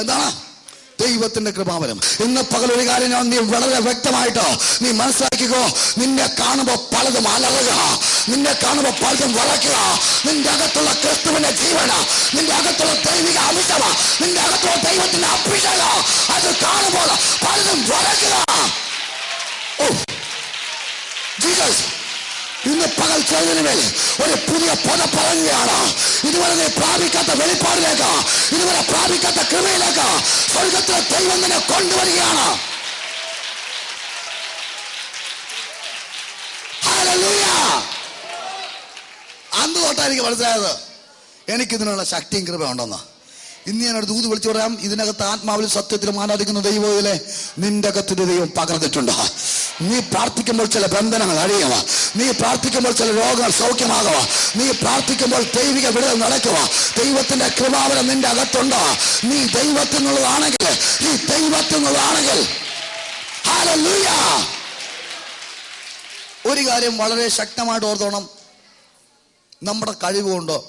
എന്താണ് ദൈവത്തിന്റെ കൃപാവരം. ഇന്ന് പകൽ ഒരു കാര്യം ഞാൻ നീ വളരെ വ്യക്തമായിട്ട് നീ മനസ്സിലാക്കിക്കോ. നിന്നെ കാണുമ്പോ പലതും അലറുക. നിന്നെ കാണുമ്പോ പലതും വളയ്ക്കുക നിന്റെ അകത്തുള്ള ക്രിസ്തുവിന്റെ ജീവന നിന്റെ അകത്തുള്ള ദൈവിക അംശമ നിന്റെ അകത്തുള്ള ദൈവത്തിന്റെ അഭിഷേക അത് കാണുമ്പോൾ പലതും വളയ്ക്കുക ഓ. ജീസസ് ഇന്ന് പകൽ ചെയ്തതിന് മേൽ ഒരു പുതിയ പദ പറഞ്ഞാണ് ഇതുവരെ നീ പ്രാപിക്കാത്ത വെളിപ്പാടിലേക്ക് ഇതുവരെ പ്രാപിക്കാത്ത കൃപയിലേക്ക് സ്വർഗത്തിലെ ദൈവം തന്നെ കൊണ്ടുവരികയാണ്. അന്ന് തൊട്ടാ എനിക്ക് മനസ്സിലായത് എനിക്കിതിനുള്ള ശക്തിയും കൃപ ഉണ്ടെന്ന്. ഇന്ന് ഞാൻ ദൂത് വിളിച്ചു പറയാം ഇതിനകത്ത് ആത്മാവിൽ സത്യത്തിലും ആരാധിക്കുന്ന ദൈവത്തിലെ നിന്റെ അകത്തിന്റെ ദൈവം പകർന്നിട്ടുണ്ട്. നീ പ്രാർത്ഥിക്കുമ്പോൾ ചില ബന്ധനങ്ങൾ അഴിയുക. നീ പ്രാർത്ഥിക്കുമ്പോൾ ചില രോഗങ്ങൾ സൗഖ്യമാകുക. നീ പ്രാർത്ഥിക്കുമ്പോൾ ദൈവിക വിടുതൽ നടക്കുക. ദൈവത്തിന്റെ കൃപാവരം നിന്റെ അകത്തുണ്ടോ. നീ ദൈവത്തിൽ നിന്നുള്ളതാണെങ്കിൽ നീ ദൈവത്തിൽ നിന്നുള്ളതാണെങ്കിൽ ഒരു കാര്യം വളരെ ശക്തമായിട്ട് ഓർത്തോണം. നമ്മുടെ കഴിവ് കൊണ്ട്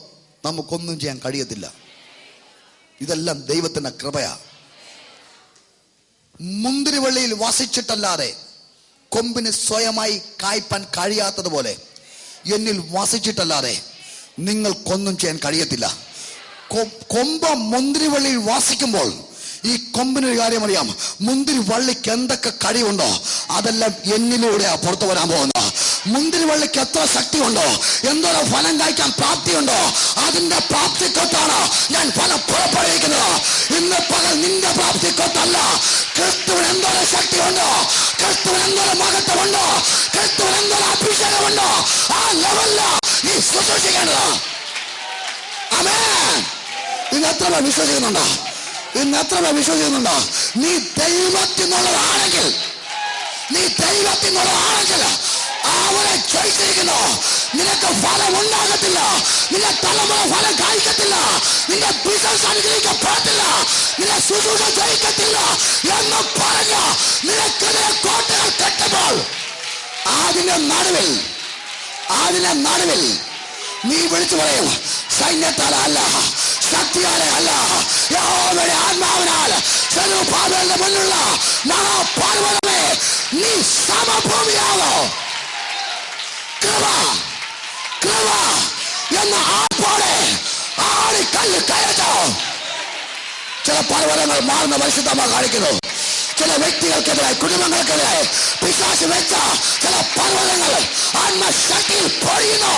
നമുക്കൊന്നും ചെയ്യാൻ കഴിയത്തില്ല. ഇതെല്ലാം ദൈവത്തിന്റെ കൃപയാ. മുന്തിരിവള്ളിയിൽ വസിച്ചിട്ടല്ലാതെ കൊമ്പിന് സ്വയമായി കായ്പാൻ കഴിയാത്തതുപോലെ എന്നിൽ വസിച്ചിട്ടല്ലാതെ നിങ്ങൾക്കൊന്നും ചെയ്യാൻ കഴിയത്തില്ല. കൊമ്പ മുന്തിരിവള്ളിയിൽ വസിക്കുമ്പോൾ ഈ കൊമ്പിനൊരു കാര്യം അറിയാം. മുന്തിരി വള്ളിക്ക് എന്തൊക്കെ കഴിവുണ്ടോ അതെല്ലാം എന്നിലൂടെയാ പുറത്തു വരാൻ പോകുന്നത് മുന്തിരി വള്ളിക്ക് എത്ര ശക്തി ഉണ്ടോ എന്തോരോ ഫലം കായ്ക്കാൻ പ്രാപ്തിയുണ്ടോ അതിന്റെ പ്രാപ്തിക്കൊത്താണ് ഞാൻ ഫലം പുറപ്പെടുവിക്കുന്നത്. ഇന്ന് പകൽ നിന്റെ പ്രാപ്തിക്കൊത്തല്ല ക്രിസ്തുവിന് ശക്തി ഉണ്ടോ ക്രിസ്തുവിന് എന്തോരം മഹത്വമുണ്ടോ ക്രിസ്തുവിന് എന്തോരം അഭിഷേകമുണ്ടോ ആ ലെവലിൽ നീ ശുശ്രൂഷിക്കേണ്ടത് അമേ ഇന്ന് എത്ര വിശ്വസിക്കുന്നുണ്ടോ? ഇന്ന് എത്ര പേർ വിശ്വസിക്കുന്നുണ്ടോ? നീ ദൈവത്തിനുള്ളതാണെങ്കിൽ നീ ദൈവത്തിനുള്ളതാണെങ്കിൽ അവനെ ചോദിച്ചിരിക്കുന്നു നിനക്ക് ഫലം ഉണ്ടാകത്തില്ല. നിന്റെ തലമുറ ഫലം കായ്ക്കത്തില്ല. നിന്റെ ബിസിനസ് അനുഗ്രഹിക്കപ്പെടത്തില്ല. നിന്റെ ശുശ്രൂഷ ജയിക്കത്തില്ല എന്ന് പറഞ്ഞ് നിനക്കെതിരെ കോട്ടകൾ കെട്ടുമ്പോൾ അതിന്റെ നടുവിൽ അതിന്റെ നടുവിൽ നീ വിളിച്ചു പറയും സൈന്യത്താൽ അല്ല ശക്തിയാലെ അല്ല യഹോവയുടെ ആത്മാവിനാൽ ചെറുപാതകളുടെ മുന്നിലുള്ള മഹാപാർവതമേ നീ സമഭൂമിയാകോ കൃപ കൃപ എന്ന ആപ്പോടെ ആടി കല്ല് കയറ്റോ ചില പർവ്വതങ്ങൾ മാറുന്ന പരിശുദ്ധമ കാണിക്കുന്നു ചില വ്യക്തികൾക്കെതിരെ കുടുംബങ്ങൾക്കെതിരെ പിശാശ് വെച്ച ചില പർവ്വതങ്ങൾ ആത്മശക്തിയിൽ പൊഴിയുന്നു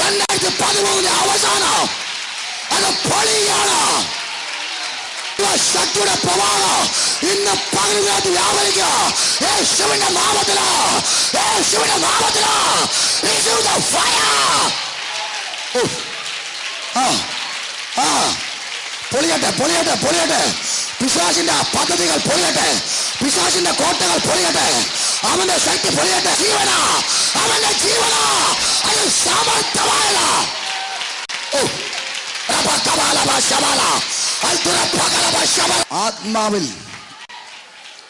രണ്ടായിരത്തി പതിമൂന്നിന്റെ അവസാനം അത് പൊളിയാണ് ദൈവ ശക്തിയുടെ പ്രവാഹം ഇന്ന് പകലിനകത്ത് വ്യാപരിക്കുക യേശുവിന്റെ നാമത്തില് യേശുവിന്റെ നാമത്തില് Receive the fire. ഉഫ്. ആ ആ പൊളിയട്ടെ പൊളിയട്ടെ പൊളിയട്ടെ പിശാചിന്റെ പദ്ധതികൾ പൊളിയട്ടെ പിശാചിന്റെ കോട്ടകൾ പൊളിയട്ടെ അവന്റെ ശക്തി പൊളിയട്ടെ ജീവന അവന്റെ ജീവന അത് സമർത്ഥമായല്ല ഓ ആത്മാവിൽ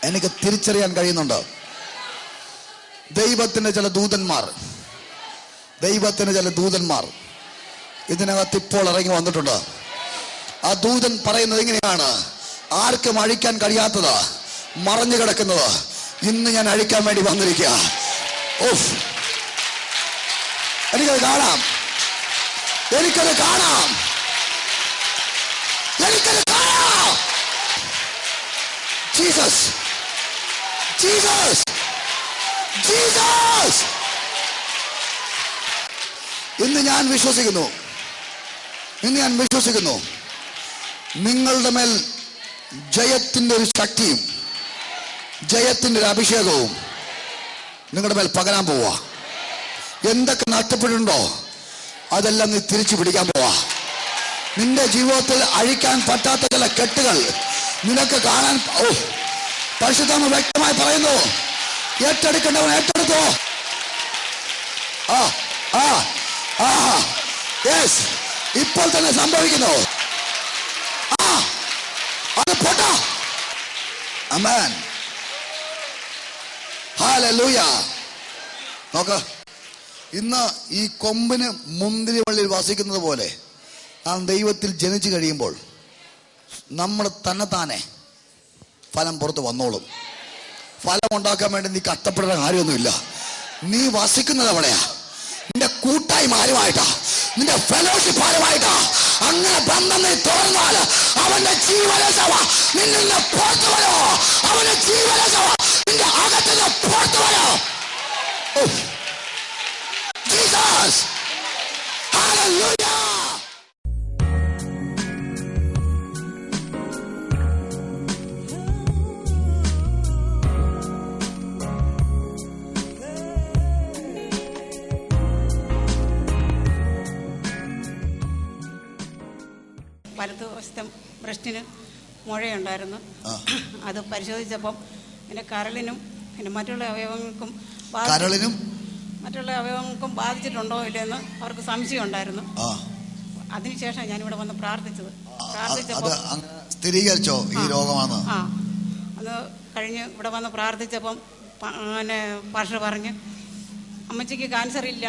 എനിക്ക് തിരിച്ചറിയാൻ കഴിയുന്നുണ്ട്. ദൈവത്തിന്റെ ചില ദൂതന്മാർ ദൈവത്തിന്റെ ചില ദൂതന്മാർ ഇതിനകത്ത് ഇപ്പോൾ ഇറങ്ങി വന്നിട്ടുണ്ട്. ആ ദൂതൻ പറയുന്നത് എങ്ങനെയാണ് ആർക്കും അഴിക്കാൻ കഴിയാത്തത് മറഞ്ഞു കിടക്കുന്നത്. ഇന്ന് ഞാൻ അഴിക്കാൻ വേണ്ടി വന്നിരിക്കുക. എനിക്കത് കാണാം. എനിക്കത് കാണാം. ജീസസ് ജീസസ് ജീസസ് ഇന്ന് ഞാൻ വിശ്വസിക്കുന്നു. ഇന്ന് ഞാൻ വിശ്വസിക്കുന്നു. നിങ്ങളുടെ മേൽ ജയത്തിന്റെ ഒരു ശക്തിയും ജയത്തിന്റെ ഒരു അഭിഷേകവും നിങ്ങളുടെ മേൽ പകരാൻ പോവാ എന്തൊക്കെ നഷ്ടപ്പെട്ടിട്ടുണ്ടോ? അതെല്ലാം നീ തിരിച്ചു പിടിക്കാൻ പോവാ നിന്റെ ജീവിതത്തിൽ അഴിക്കാൻ പറ്റാത്ത ചില കെട്ടുകൾ നിനക്ക് കാണാൻ ഓ പരിശുദ്ധമ വ്യക്തമായി പറയുന്നു. ഏറ്റെടുക്കേണ്ടവൻ ഏറ്റെടുത്തോ. ആ ആ ആ ഇപ്പോൾ തന്നെ സംഭവിക്കുന്നു. ആ അത് പൊട്ടോ. ഇന്ന് ഈ കൊമ്പിന് മുന്തിരി വള്ളിയിൽ വസിക്കുന്നത് പോലെ നാം ദൈവത്തിൽ ജനിച്ചു കഴിയുമ്പോൾ നമ്മൾ തന്നെ താനെ ഫലം പുറത്ത് വന്നോളും. ഫലം ഉണ്ടാക്കാൻ വേണ്ടി നീ കഷ്ടപ്പെടേണ്ട കാര്യമൊന്നുമില്ല. നീ വസിക്കുന്നത് എവിടെയാ? നിന്റെ കൂട്ടായ്മ ആരുമായിട്ടാ? നിന്റെ ഫെലോഷിപ്പ് ആരുമായിട്ടാ? അങ്ങനെ ബന്ധം നീ തുറന്നാൽ അവന്റെ ജീവരസവ നിന്നിൽ നിന്ന് പുറത്തു വരോ. അവന്റെ ജീവരസവ നിന്റെ അകത്ത് പുറത്തു വരോ. Jesus Hallelujah! വലത്ത് വശത്തെ ബ്രസ്റ്റിന് മുഴയുണ്ടായിരുന്നു. അത് പരിശോധിച്ചപ്പം എന്റെ കരളിനും പിന്നെ മറ്റുള്ള അവയവങ്ങൾക്കും കരളിനും? മറ്റുള്ള അവയവങ്ങൾക്കും ബാധിച്ചിട്ടുണ്ടോ ഇല്ലെന്ന് അവർക്ക് സംശയം ഉണ്ടായിരുന്നു. അതിനുശേഷം ഞാനിവിടെ വന്ന് പ്രാർത്ഥിച്ചത്. പ്രാർത്ഥിച്ചപ്പോൾ സ്ഥിരീകരിച്ചോ ഈ രോഗമാണ് ആ. അത് കഴിഞ്ഞ് ഇവിടെ വന്ന് പ്രാർത്ഥിച്ചപ്പം പിന്നെ ഭാഷ പറഞ്ഞ് അമ്മച്ചിക്ക് ക്യാൻസർ ഇല്ല.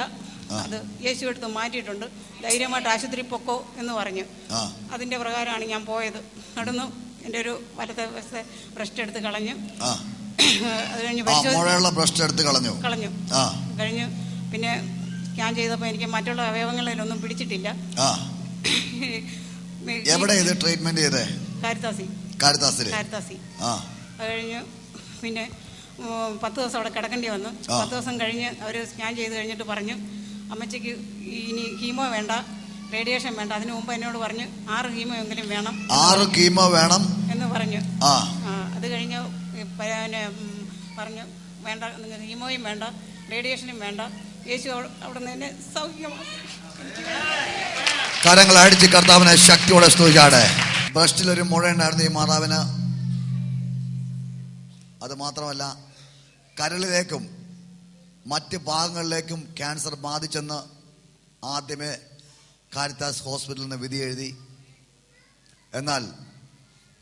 അത് യേശു എടുത്ത് മാറ്റിയിട്ടുണ്ട്. ധൈര്യമായിട്ട് ആശുപത്രി പൊക്കോ എന്ന് പറഞ്ഞു. അതിന്റെ പ്രകാരമാണ് ഞാൻ പോയത്. നടന്നു. എന്റെ ഒരു വലത്തെ വശത്തെ ബ്രസ്റ്റ് എടുത്ത് കളഞ്ഞു. അത് കഴിഞ്ഞ് ബ്രസ്റ്റ് എടുത്ത് കളഞ്ഞു. കളഞ്ഞു. കഴിഞ്ഞു. പിന്നെ സ്കാൻ ചെയ്തപ്പോൾ എനിക്ക് മറ്റുള്ള അവയവങ്ങളിലൊന്നും പിടിച്ചിട്ടില്ല. എവിടെ ഇത് ട്രീറ്റ്മെന്റ് ചെയ്തേ? കാരിത്താസി. അത് കഴിഞ്ഞ്. പിന്നെ പത്ത് ദിവസം അവിടെ കിടക്കേണ്ടി വന്നു. പത്ത് ദിവസം കഴിഞ്ഞ് അവർ സ്കാൻ ചെയ്ത് കഴിഞ്ഞിട്ട് പറഞ്ഞു അമ്മച്ചിക്ക് ഇനി കീമോ വേണ്ട റേഡിയേഷൻ വേണ്ട. അതിനു മുമ്പ് എന്നോട് പറഞ്ഞു ആറ് കീമോ എങ്കിലും വേണം ആറ് കീമോ വേണം. എന്ന് പറഞ്ഞു. ആ. അത് കഴിഞ്ഞ് പിന്നെ, പറഞ്ഞു വേണ്ട നിങ്ങൾ കീമോയും വേണ്ട റേഡിയേഷനും വേണ്ട. യേശു അവ- അവിടെ നിന്ന് തന്നെ സൗഖ്യമാണ് കരങ്ങൾ അടിച്ച് കർത്താവിനെ ശക്തിയോടെ സ്തുതിച്ചാടെ. ബ്രസ്റ്റിൽ ഒരു മുഴ ഉണ്ടായിരുന്നു ഈ മാതാവിന്. അത് മാത്രമല്ല കരളിലേക്കും മറ്റ് ഭാഗങ്ങളിലേക്കും ക്യാൻസർ ബാധിച്ചെന്ന് ആദ്യമേ കാരിത്താസ് ഹോസ്പിറ്റലിൽ നിന്ന് വിധി എഴുതി. എന്നാൽ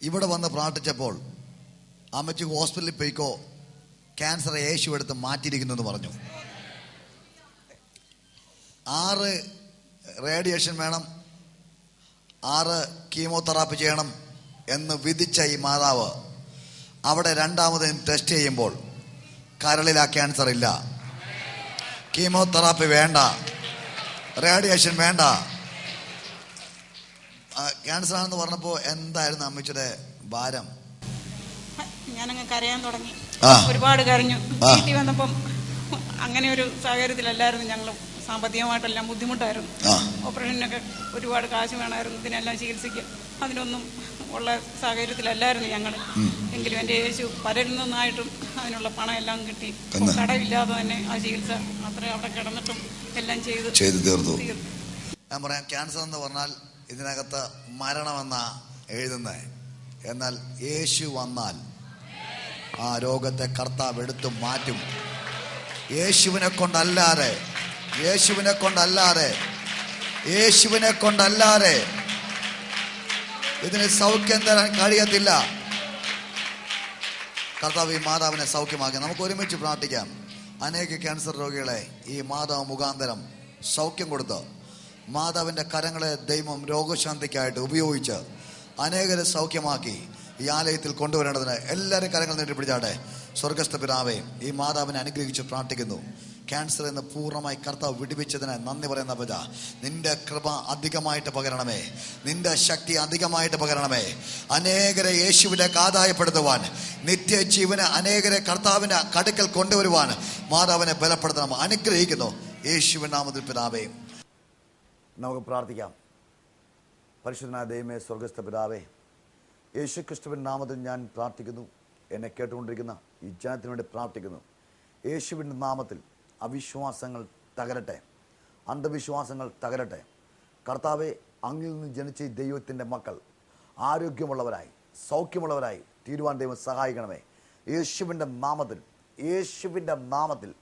ഇവിടെ വന്ന് പ്രാർത്ഥിച്ചപ്പോൾ അമ്മച്ചി ഹോസ്പിറ്റലിൽ പോയിക്കോ ക്യാൻസർ യേശു എടുത്ത് മാറ്റിയിരിക്കുന്നു എന്ന് പറഞ്ഞു. ആറ് റേഡിയേഷൻ വേണം ആറ് കീമോതെറാപ്പി ചെയ്യണം എന്ന് വിധിച്ച ഈ മാതാവ് അവിടെ രണ്ടാമത് ടെസ്റ്റ് ചെയ്യുമ്പോൾ കരളിൽ ആ ക്യാൻസർ ഇല്ല. കീമോതെറാപ്പി വേണ്ട. റേഡിയേഷൻ വേണ്ട. ക്യാൻസർ ആണെന്ന് പറഞ്ഞപ്പോൾ എന്തായിരുന്നു അമ്മച്ചിയുടെ ഭാരം? ഞാനങ്ങ് കരയാൻ തുടങ്ങി. ഒരുപാട് കരഞ്ഞു. വീട്ടിൽ വന്നപ്പം അങ്ങനെ ഒരു സാഹചര്യത്തിലല്ലായിരുന്നു ഞങ്ങൾ സാമ്പത്തികമായിട്ടെല്ലാം ബുദ്ധിമുട്ടായിരുന്നു. ഓപ്പറേഷനൊക്കെ ഒരുപാട് കാശ് വേണമായിരുന്നു. ഇതിനെല്ലാം ചികിത്സയ്ക്ക് അതിനൊന്നും ഉള്ള സാഹചര്യത്തിലല്ലായിരുന്നു ഞങ്ങൾ എങ്കിലും എന്റെ യേശു പലരിൽ നിന്നായിട്ടും അതിനുള്ള പണം എല്ലാം കിട്ടി. കടയില്ലാതെ കടമില്ലാതെ തന്നെ ആ ചികിത്സ അത്ര അവിടെ കിടന്നിട്ടും എല്ലാം ചെയ്ത്. ചെയ്തു തീർത്തു. തീർത്തു. ഞാൻ പറയാം ക്യാൻസർ എന്ന് പറഞ്ഞാൽ ഇതിനകത്ത് മരണമെന്ന എഴുതുന്നത് എന്നാൽ യേശു വന്നാൽ ആ രോഗത്തെ കർത്താവ് എടുത്തു മാറ്റും. യേശുവിനെ കൊണ്ടല്ലാതെ യേശുവിനെ കൊണ്ടല്ലാതെ യേശുവിനെ കൊണ്ടല്ലാതെ ഇതിന് സൗഖ്യം തരാൻ കഴിയത്തില്ല. കർത്താവ് ഈ മാതാവിനെ സൗഖ്യമാക്കി. നമുക്ക് ഒരുമിച്ച് പ്രാർത്ഥിക്കാം. അനേക ക്യാൻസർ രോഗികളെ ഈ മാതാവ് മുഖാന്തരം സൗഖ്യം കൊടുത്ത് മാതാവിന്റെ കരങ്ങളെ ദൈവം രോഗശാന്തിക്കായിട്ട് ഉപയോഗിച്ച് അനേകരെ സൗഖ്യമാക്കി ഈ ആലയത്തിൽ കൊണ്ടുവരേണ്ടതിന് എല്ലാവരും കരങ്ങൾ നീട്ടി പിടിച്ചാട്ടെ സ്വർഗസ്ഥ പിതാവേ ഈ മാതാവിനെ അനുഗ്രഹിച്ച് പ്രാർത്ഥിക്കുന്നു. ക്യാൻസർ എന്ന് പൂർണമായി കർത്താവ് വിടിവിച്ചതിന് നന്ദി പറയുന്ന പിത നിന്റെ കൃപ അധികമായിട്ട് പകരണമേ. നിന്റെ ശക്തി അധികമായിട്ട് പകരണമേ. അനേകരെ യേശുവിനെ ആദായപ്പെടുത്തുവാൻ നിത്യജീവന് അനേകരെ കർത്താവിന്റെ കടുക്കൽ കൊണ്ടുവരുവാൻ മാതാവിനെ ബലപ്പെടുത്തണം. അനുഗ്രഹിക്കുന്നു. യേശുവിൻ നാമത്തിൽ പിതാവേ. നമുക്ക് പ്രാർത്ഥിക്കാം. പരിശുദ്ധനായ ദൈവമേ സ്വർഗസ്ഥ പിതാവേ യേശു ക്രിസ്തുവിൻ നാമത്തിൽ ഞാൻ പ്രാർത്ഥിക്കുന്നു. എന്നെ കേട്ടുകൊണ്ടിരിക്കുന്ന ഈ ജനത്തിനു വേണ്ടി പ്രാർത്ഥിക്കുന്നു. യേശുവിന്റെ നാമത്തിൽ അവിശ്വാസങ്ങൾ തകരട്ടെ. അന്ധവിശ്വാസങ്ങൾ തകരട്ടെ. കർത്താവെ അങ്ങിൽ നിന്ന് ജനിച്ച ദൈവത്തിന്റെ മക്കൾ ആരോഗ്യമുള്ളവരായി സൗഖ്യമുള്ളവരായി തീരുവാൻ ദൈവം സഹായിക്കണമേ. യേശുവിന്റെ നാമത്തിൽ യേശുവിന്റെ നാമത്തിൽ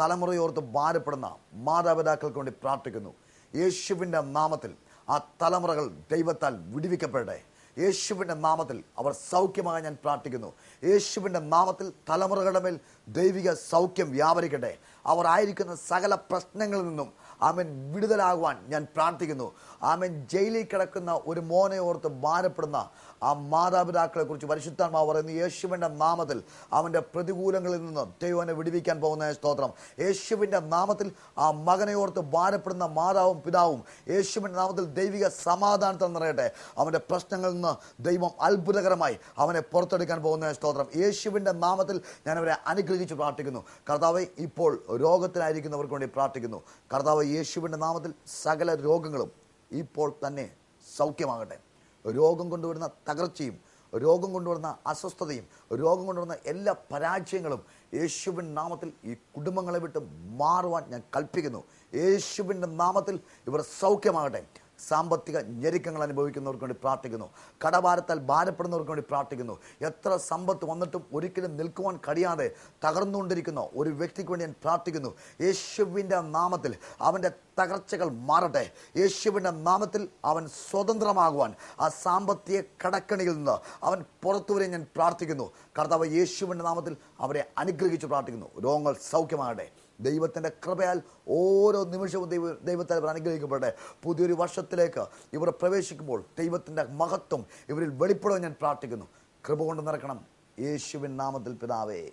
തലമുറയോർത്ത് ഭാരപ്പെടുന്ന മാതാപിതാക്കൾക്ക് വേണ്ടി പ്രാർത്ഥിക്കുന്നു. യേശുവിന്റെ നാമത്തിൽ ആ തലമുറകൾ ദൈവത്താൽ വിടുവിക്കപ്പെടട്ടെ. യേശുവിന്റെ നാമത്തിൽ അവർ സൗഖ്യമായി ഞാൻ പ്രാർത്ഥിക്കുന്നു. യേശുവിന്റെ നാമത്തിൽ തലമുറകളുടെ മേൽ ദൈവിക സൗഖ്യം വ്യാപരിക്കട്ടെ. അവർ ആയിരിക്കുന്ന സകല പ്രശ്നങ്ങളിൽ നിന്നും ആമൻ വിടുതലാകുവാൻ ഞാൻ പ്രാർത്ഥിക്കുന്നു. ആമൻ ജയിലിൽ കിടക്കുന്ന ഒരു മോനെ ഓർത്ത് ഭാരപ്പെടുന്ന ആ മാതാപിതാക്കളെ കുറിച്ച് പരിശുദ്ധാത്മാവ് പറയുന്ന യേശുവിന്റെ നാമത്തിൽ അവന്റെ പ്രതികൂലങ്ങളിൽ നിന്ന് ദൈവനെ വിടുവിക്കാൻ പോകുന്ന സ്തോത്രം. യേശുവിന്റെ നാമത്തിൽ ആ മകനെ ഓർത്ത് ഭാരപ്പെടുന്ന മാതാവും പിതാവും യേശുവിന്റെ നാമത്തിൽ ദൈവിക സമാധാനത്തിൽ നിറയട്ടെ. അവന്റെ പ്രശ്നങ്ങളിൽ നിന്ന് ദൈവം അത്ഭുതകരമായി അവനെ പുറത്തെടുക്കാൻ പോകുന്ന സ്തോത്രം. യേശുവിന്റെ നാമത്തിൽ ഞാൻ അവരെ അനുഗ്രഹിച്ച് പ്രാർത്ഥിക്കുന്നു. കർത്താവ് ഇപ്പോൾ രോഗത്തിലായിരിക്കുന്നവർക്ക് വേണ്ടി പ്രാർത്ഥിക്കുന്നു. കർത്താവ് യേശുവിന്റെ നാമത്തിൽ സകല രോഗങ്ങളും ഇപ്പോൾ തന്നെ സൗഖ്യമാകട്ടെ. രോഗം കൊണ്ടുവരുന്ന തകർച്ചയും രോഗം കൊണ്ടുവരുന്ന അസ്വസ്ഥതയും രോഗം കൊണ്ടുവരുന്ന എല്ലാ പരാജയങ്ങളും യേശുവിൻ നാമത്തിൽ ഈ കുടുംബങ്ങളെ വിട്ട് മാറുവാൻ ഞാൻ കൽപ്പിക്കുന്നു. യേശുവിന്റെ നാമത്തിൽ ഇവർ സൗഖ്യമാകട്ടെ. സാമ്പത്തിക ഞെരുക്കങ്ങൾ അനുഭവിക്കുന്നവർക്ക് വേണ്ടി പ്രാർത്ഥിക്കുന്നു. കടഭാരത്താൽ ഭാരപ്പെടുന്നവർക്ക് വേണ്ടി പ്രാർത്ഥിക്കുന്നു. എത്ര സമ്പത്ത് വന്നിട്ടും ഒരിക്കലും നിൽക്കുവാൻ കഴിയാതെ തകർന്നുകൊണ്ടിരിക്കുന്ന ഒരു വ്യക്തിക്ക് വേണ്ടി ഞാൻ പ്രാർത്ഥിക്കുന്നു. യേശുവിന്റെ നാമത്തിൽ അവന്റെ തകർച്ചകൾ മാറട്ടെ. യേശുവിന്റെ നാമത്തിൽ അവൻ സ്വതന്ത്രമാകുവാൻ ആ സാമ്പത്തിക കടക്കണിയിൽ നിന്ന് അവൻ പുറത്തു വരെ ഞാൻ പ്രാർത്ഥിക്കുന്നു. കർത്താവ് യേശുവിന്റെ നാമത്തിൽ അവരെ അനുഗ്രഹിച്ച് പ്രാർത്ഥിക്കുന്നു. രോഗങ്ങൾ സൗഖ്യമാകട്ടെ. ദൈവത്തിന്റെ കൃപയാൽ ഓരോ നിമിഷവും ദൈവ ദൈവത്താൽ ഇവർ അനുഗ്രഹിക്കപ്പെടട്ടെ. പുതിയൊരു വർഷത്തിലേക്ക് ഇവർ പ്രവേശിക്കുമ്പോൾ ദൈവത്തിന്റെ മഹത്വം ഇവരിൽ വെളിപ്പെടുവാൻ ഞാൻ പ്രാർത്ഥിക്കുന്നു. കൃപ കൊണ്ട് നിറക്കണം യേശുവിൻ നാമത്തിൽ പിതാവേ.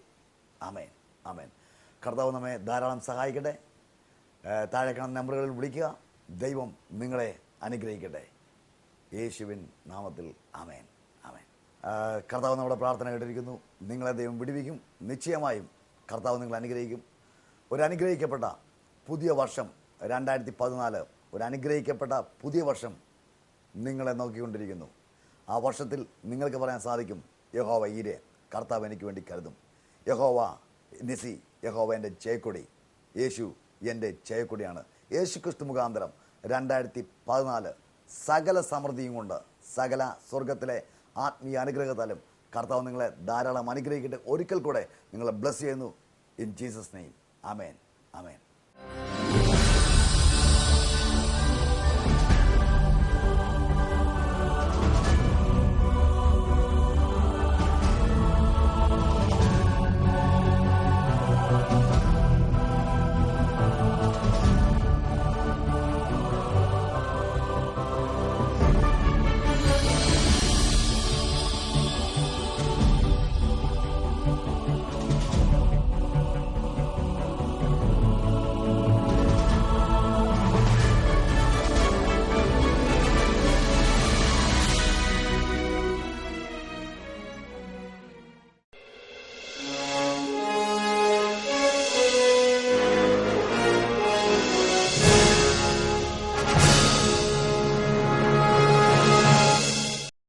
ആമേൻ. ആമേൻ. കർത്താവ് നമ്മെ ധാരാളം സഹായിക്കട്ടെ. താഴെ കാണുന്ന നമ്പറുകളിൽ വിളിക്കുക. ദൈവം നിങ്ങളെ അനുഗ്രഹിക്കട്ടെ. യേശുവിൻ നാമത്തിൽ ആമേൻ. ആമേൻ. കർത്താവ് നമ്മുടെ പ്രാർത്ഥന കേട്ടിരിക്കുന്നു. നിങ്ങളെ ദൈവം വിടിവിക്കും. നിശ്ചയമായും കർത്താവ് നിങ്ങൾ അനുഗ്രഹിക്കും. ഒരു അനുഗ്രഹിക്കപ്പെട്ട പുതിയ വർഷം രണ്ടായിരത്തി പതിനാല് ഒരു അനുഗ്രഹിക്കപ്പെട്ട പുതിയ വർഷം നിങ്ങളെ നോക്കിക്കൊണ്ടിരിക്കുന്നു. ആ വർഷത്തിൽ നിങ്ങൾക്ക് പറയാൻ സാധിക്കും യഹോവ ഈരെ കർത്താവ് എനിക്ക് വേണ്ടി കരുതും. യഹോവ നിസി യഹോവ എന്റെ ചേക്കൊടി യേശു എന്റെ ചേക്കൊടിയാണ് യേശു ക്രിസ്തു മുഖാന്തരം രണ്ടായിരത്തി പതിനാല് സകല സമൃദ്ധിയും കൊണ്ട് സകല സ്വർഗത്തിലെ ആത്മീയ അനുഗ്രഹത്താലും കർത്താവ് നിങ്ങളെ ധാരാളം അനുഗ്രഹിക്കട്ടെ. ഒരിക്കൽ കൂടെ നിങ്ങളെ ബ്ലസ് ചെയ്യുന്നു. In Jesus name amen amen